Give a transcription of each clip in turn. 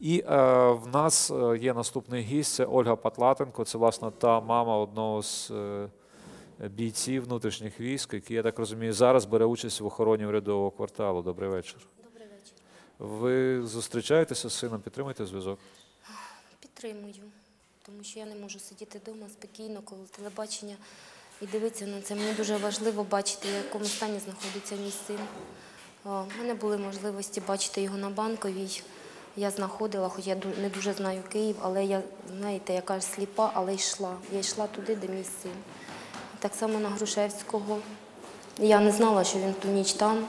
І е, в нас е, є наступний гість, це Ольга Патлатенко. Це власне та мама одного з е, бійців внутрішніх військ, який, я так розумію, зараз бере участь в охороні урядового кварталу. Добрий вечір. Добрий вечір. Ви зустрічаєтеся з сином, підтримуєте зв'язок? Підтримую, тому що я не можу сидіти вдома спокійно, коли телебачення і дивитися на це. Мені дуже важливо бачити, в якому стані знаходиться мій син. У мене були можливості бачити його на банковій. Я знаходила, хоч я не дуже знаю Київ, але я, знаєте, яка ж сліпа, але йшла. Я йшла туди, де мій син. Так само на Грушевського. Я не знала, що він ту ніч там,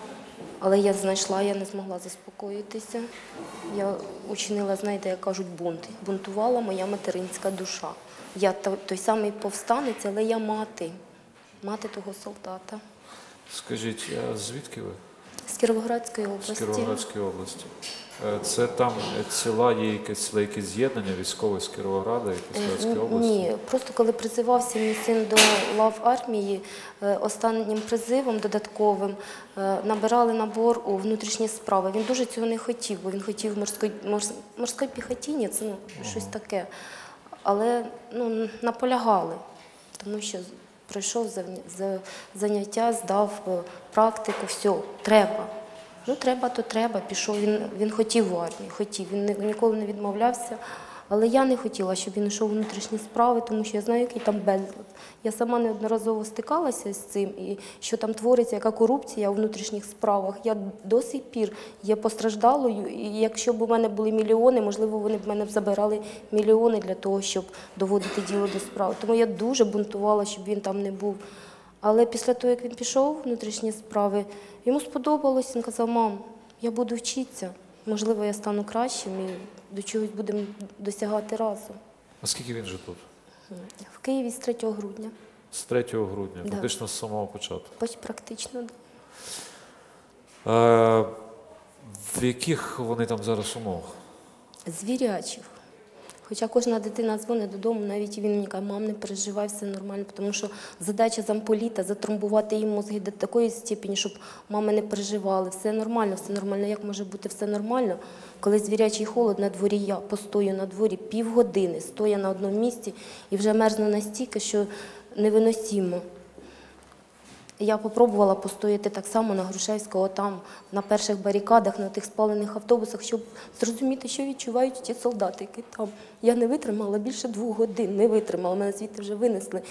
але я знайшла, я не змогла заспокоїтися. Я учинила, знаєте, як кажуть, бунт. Бунтувала моя материнська душа. Я той самий повстанець, але я мати, мати того солдата Скажіть, а звідки ви? З Кіровоградської області. З. Кіровоградської області. Е, Це там е, ціла є якесь, якесь з'єднання військове з Кіровограда і Е, області? Ні, просто коли призивався мій син до лав армії, е, останнім призивом додатковим е, набирали набор у внутрішні справи. Він дуже цього не хотів, бо він хотів морської морс- морський піхотінець, ну щось таке. Але ну, наполягали, тому що пройшов заняття, здав е, практику, все, треба. Ну, треба, то треба. Пішов. Він, він хотів в армію, хотів. Він ніколи не відмовлявся. Але я не хотіла, щоб він йшов внутрішні справи, тому що я знаю, який там безлад. Я сама неодноразово стикалася з цим, і що там твориться, яка корупція у внутрішніх справах. Я до сих пір є постраждалою, і якщо б у мене були мільйони, можливо, вони б мене б забирали мільйони для того, щоб доводити діло до справи. Тому я дуже бунтувала, щоб він там не був. Але після того, як він пішов внутрішні справи, йому сподобалось, він казав, мам, я буду вчитися, можливо, я стану кращим і до чогось будемо досягати разом. А скільки він же тут? В Києві з 3 грудня, З 3 грудня, Да. фактично з самого початку. Поч- практично. да. Е, в яких вони там зараз умовах? Звірячих. Хоча кожна дитина дзвонить додому, навіть він мені каже, мам, не переживай, все нормально, тому що задача замполіта затромбувати їм мозги до такої степені, щоб мами не переживали, все нормально, все нормально. Як може бути все нормально, коли звірячий холод на дворі я постою на дворі півгодини, стоя на одному місці і вже мерзну настільки, що невиносимо. Я попробувала постояти так само на Грушевського, там, на перших барикадах, на тих спалених автобусах, щоб зрозуміти, що відчувають ті солдати, які там. Я не витримала більше двох годин, не витримала. Мене звідти вже винесли.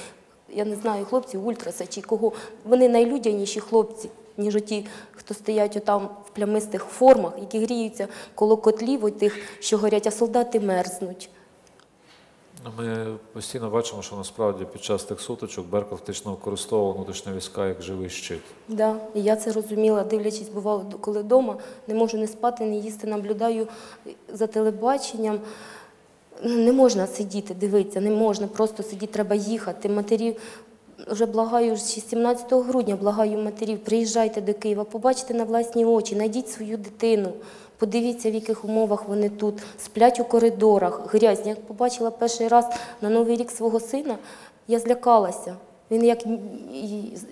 Я не знаю, хлопці ультраса чи кого. Вони найлюдяніші хлопці, ніж оті, хто стоять отам в плямистих формах, які гріються коло котлів, отих, що горять, а солдати мерзнуть. Ну, Ми постійно бачимо, що насправді під час тих сутичок Беркут фактично використовував внутрішні війська як живий щит. Да, і я це розуміла, дивлячись, бувало, коли вдома, не можу не спати, не їсти, наблюдаю за телебаченням. Ну, Не можна сидіти, дивитися, не можна просто сидіти, треба їхати. Матерів вже благаю, ще 17 грудня благаю матерів, приїжджайте до Києва, побачите на власні очі, знайдіть свою дитину, подивіться, в яких умовах вони тут, сплять у коридорах, грязні. Як побачила перший раз на Новий рік свого сина, я злякалася. Він як,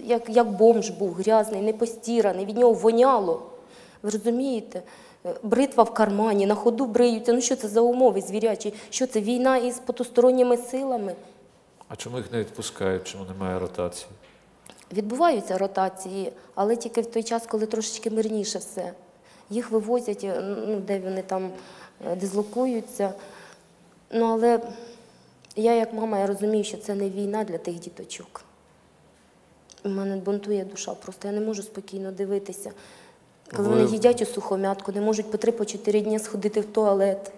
як, як бомж був, грязний, непостіраний, від нього воняло. Ви розумієте? Бритва в кармані, на ходу бриються. Ну що це за умови звірячі? Що це війна із потусторонніми силами? А чому їх не відпускають, чому немає ротації? Відбуваються ротації, але тільки в той час, коли трошечки мирніше все. Їх вивозять, е, ну, де вони там е, дислокуються. Ну, але я, як мама, я розумію, що це не війна для тих діточок. У мене бунтує душа, просто я не можу спокійно дивитися. Коли Ви- вони їдять у сухомятку, не можуть по три по чотири дні сходити в туалет.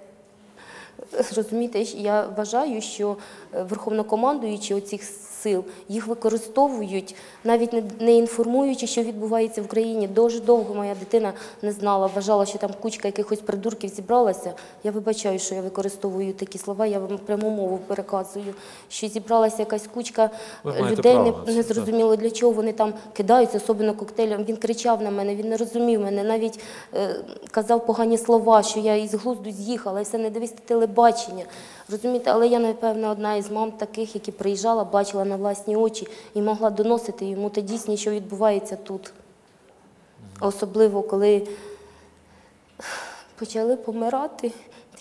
Розумієте, я вважаю, що е, верховнокомандуючі оцих сил їх використовують, навіть не, не інформуючи, що відбувається в Україні. Дуже довго моя дитина не знала, вважала, що там кучка якихось придурків зібралася. Я вибачаю, що я використовую такі слова, я вам пряму мову переказую, що зібралася якась кучка людей, право не, не зрозуміло для чого вони там кидаються, особливо коктейлем. Він кричав на мене, він не розумів мене, навіть е, казав погані слова, що я із глузду з'їхала, і все не дивись телебачення. Розумієте, але я, напевно, одна із мам таких, які приїжджала, бачила на власні очі і могла доносити йому те дійсно, що відбувається тут. Особливо, коли почали помирати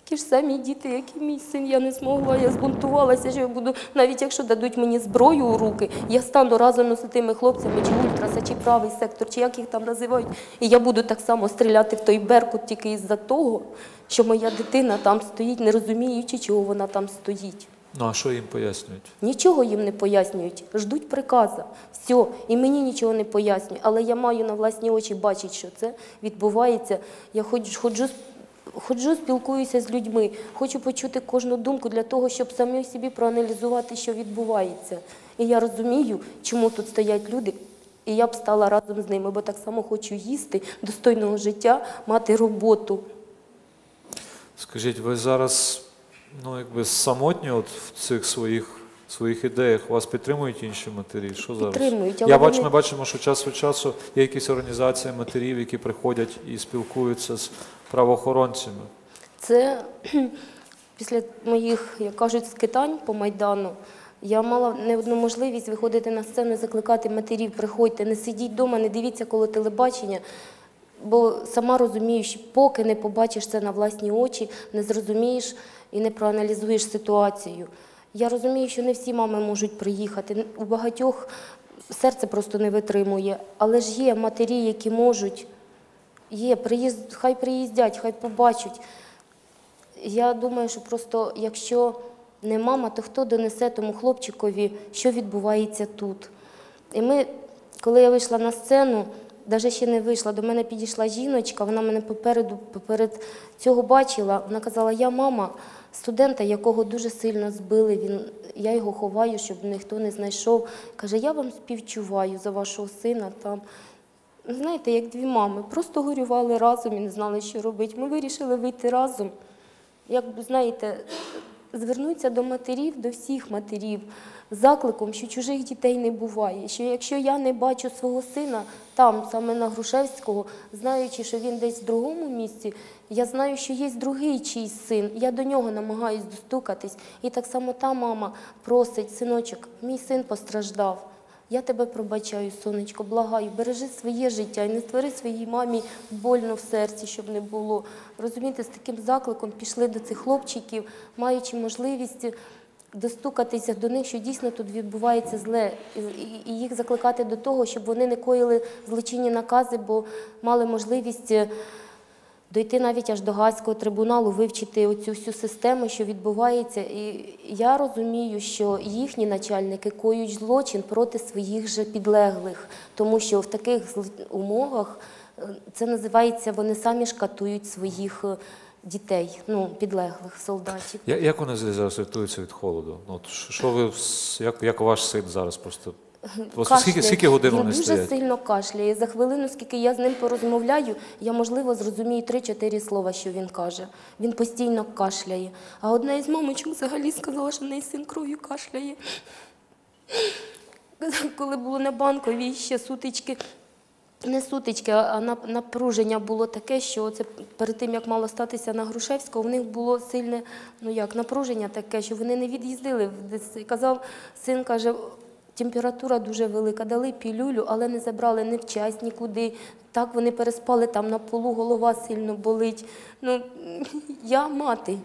Такі ж самі діти, як і мій син, я не змогла, я збунтувалася, що я буду, навіть якщо дадуть мені зброю у руки, я стану разом з тими хлопцями, чи ультраса, чи правий сектор, чи як їх там називають, і я буду так само стріляти в той беркут тільки із-за того, що моя дитина там стоїть, не розуміючи, чого вона там стоїть. Ну а що їм пояснюють? Нічого їм не пояснюють, ждуть приказа. Все, і мені нічого не пояснюють. Але я маю на власні очі бачити, що це відбувається. Я ходжу, ходжу, ходжу, спілкуюся з людьми, хочу почути кожну думку для того, щоб самі собі проаналізувати, що відбувається. І я розумію, чому тут стоять люди. І я б стала разом з ними, бо так само хочу їсти, достойного життя, мати роботу. Скажіть, ви зараз ну, якби самотні от в цих своїх, своїх ідеях вас підтримують інші матері? Що зараз? Підтримують, але Я бачу, вони- ми бачимо, що час від часу є якісь організації матерів, які приходять і спілкуються з правоохоронцями. Це кхм, після моїх, як кажуть, скитань по Майдану. Я мала не одну можливість виходити на сцену і закликати матерів, приходьте, не сидіть вдома, не дивіться коло телебачення. Бо сама розумію, що поки не побачиш це на власні очі, не зрозумієш і не проаналізуєш ситуацію. Я розумію, що не всі мами можуть приїхати. У багатьох серце просто не витримує. Але ж є матері, які можуть. Є, приїзд, хай приїздять, хай побачать. Я думаю, що просто якщо не мама, то хто донесе тому хлопчикові, що відбувається тут. І ми, коли я вийшла на сцену, навіть ще не вийшла, до мене підійшла жіночка, вона мене попереду, поперед цього бачила. Вона казала, я мама студента, якого дуже сильно збили. Він, я його ховаю, щоб ніхто не знайшов. Каже, я вам співчуваю за вашого сина там. Знаєте, як дві мами, просто горювали разом і не знали, що робити. Ми вирішили вийти разом. Як знаєте, звернутися до матерів, до всіх матерів закликом, що чужих дітей не буває. Що якщо я не бачу свого сина там, саме на Грушевського, знаючи, що він десь в другому місці, я знаю, що є другий чийсь син. Я до нього намагаюсь достукатись. І так само та мама просить, синочок, мій син постраждав. Я тебе пробачаю, сонечко, благаю, бережи своє життя і не створи своїй мамі больно в серці, щоб не було. Розумієте, з таким закликом пішли до цих хлопчиків, маючи можливість достукатися до них, що дійсно тут відбувається зле, і- їх закликати до того, щоб вони не коїли злочинні накази, бо мали можливість. е, Дойти навіть аж до Гаазького трибуналу, вивчити оцю всю систему, що відбувається. І я розумію, що їхні начальники коють злочин проти своїх же підлеглих, тому що в таких умовах е, це називається, вони самі шкатують своїх е, дітей, ну, підлеглих солдатів. Я- Як вони зараз рятуються від холоду? Ну, от що що ви, с- як, як ваш син зараз просто? Просто скільки, Кашляє. скільки годин Він вони дуже стоять? сильно кашляє. За хвилину, скільки я з ним порозмовляю, я, можливо, зрозумію три-чотири слова, що він каже. Він постійно кашляє. А одна із мамочок взагалі сказала, що в неї син кров'ю кашляє. Коли було на банковій ще сутички, не сутички, а нап- напруження було таке, що це перед тим, як мало статися на Грушевського, в них було сильне ну як, напруження таке, що вони не від'їздили. Казав, син каже, температура дуже велика, дали пілюлю, але не забрали ні в час нікуди. Так вони переспали там на полу, голова сильно болить. Ну, я мати.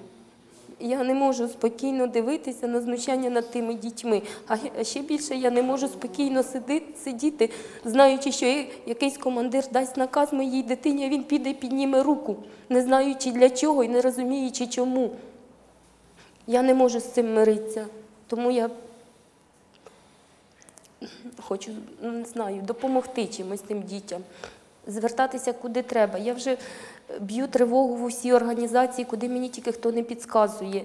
Я не можу спокійно дивитися на знущання над тими дітьми. А ще більше я не можу спокійно сидіти, знаючи, що якийсь командир дасть наказ моїй дитині, а він піде і підніме руку, не знаючи для чого і не розуміючи чому. Я не можу з цим миритися. Тому я хочу, ну, не знаю, допомогти чимось тим дітям, звертатися куди треба. Я вже б'ю тривогу в усі організації, куди мені тільки хто не підказує,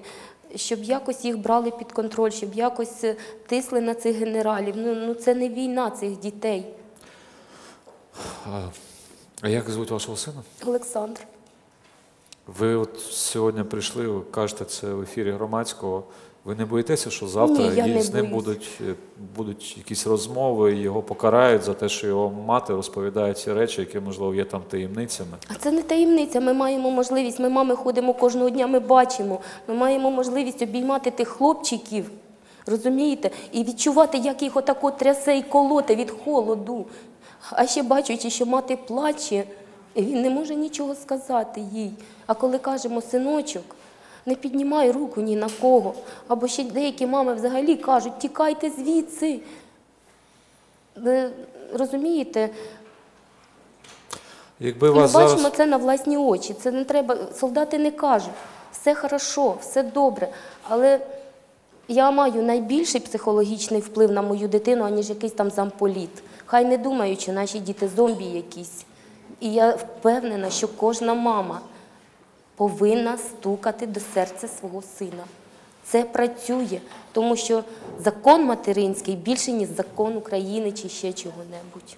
щоб якось їх брали під контроль, щоб якось е, тисли на цих генералів. Ну, ну це не війна цих дітей. А, а як звуть вашого сина? Олександр. Ви от сьогодні прийшли, ви кажете це в ефірі громадського. Ви не боїтеся, що завтра Ні, з ним боюсь. будуть, е, будуть якісь розмови, його покарають за те, що його мати розповідає ці речі, які, можливо, є там таємницями. А це не таємниця. Ми маємо можливість. Ми мами ходимо кожного дня, ми бачимо. Ми маємо можливість обіймати тих хлопчиків, розумієте, і відчувати, як їх отако трясе і колоте від холоду. А ще бачачи, що мати плаче, і він не може нічого сказати їй. А коли кажемо, синочок, Не піднімай руку ні на кого. Або ще деякі мами взагалі кажуть, тікайте звідси. Ви розумієте, Якби ми вас бачимо зараз це на власні очі. Це не треба. Солдати не кажуть, все хорошо, все добре. Але я маю найбільший психологічний вплив на мою дитину, аніж якийсь там замполіт. Хай не думають, що наші діти зомбі якісь. І я впевнена, що кожна мама повинна стукати до серця свого сина. Це працює, тому що закон материнський більше, ніж закон України чи ще чого-небудь.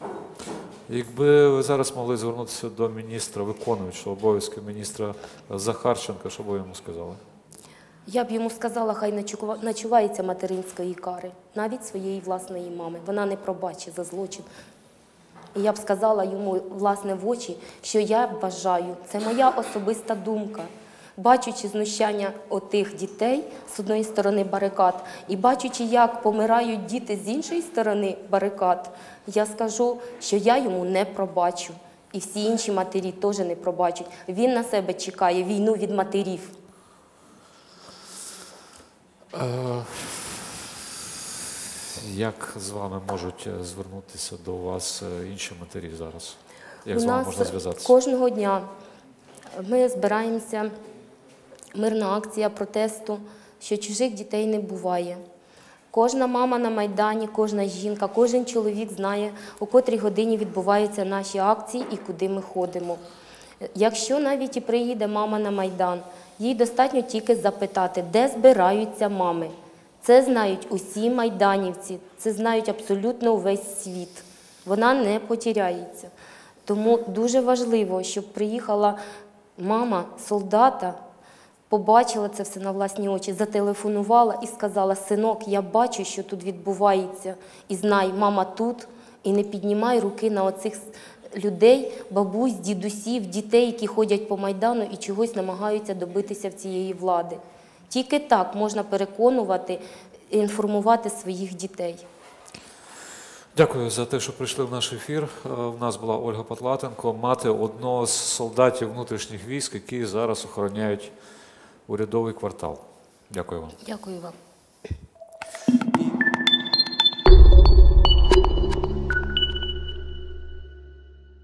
Якби ви зараз могли звернутися до міністра, виконуючого обов'язки міністра Захарченка, що б ви йому сказали? Я б йому сказала, хай начувається материнської кари, навіть своєї власної мами. Вона не пробачить за злочин. І я б сказала йому власне в очі, що я бажаю, це моя особиста думка. Бачучи знущання отих дітей з одної сторони барикад, і бачучи, як помирають діти з іншої сторони барикад, я скажу, що я йому не пробачу. І всі інші матері теж не пробачать. Він на себе чекає війну від матерів. Е, Як з вами можуть е, звернутися до вас е, інші матері зараз? Як У з вами нас можна зв'язатися? Кожного дня ми збираємося, мирна акція протесту, що чужих дітей не буває. Кожна мама на Майдані, кожна жінка, кожен чоловік знає, у котрій годині відбуваються наші акції і куди ми ходимо. Якщо навіть і приїде мама на Майдан, їй достатньо тільки запитати, де збираються мами. Це знають усі майданівці, це знають абсолютно увесь світ. Вона не потеряється. Тому дуже важливо, щоб приїхала мама солдата, побачила це все на власні очі, зателефонувала і сказала: Синок, я бачу, що тут відбувається, і знай, мама тут, і не піднімай руки на оцих людей, бабусь, дідусів, дітей, які ходять по майдану і чогось намагаються добитися в цієї влади. Тільки так можна переконувати і інформувати своїх дітей. Дякую за те, що прийшли в наш ефір. У нас була Ольга Патлатенко, мати одного з солдатів внутрішніх військ, які зараз охороняють урядовий квартал. Дякую вам. Дякую вам.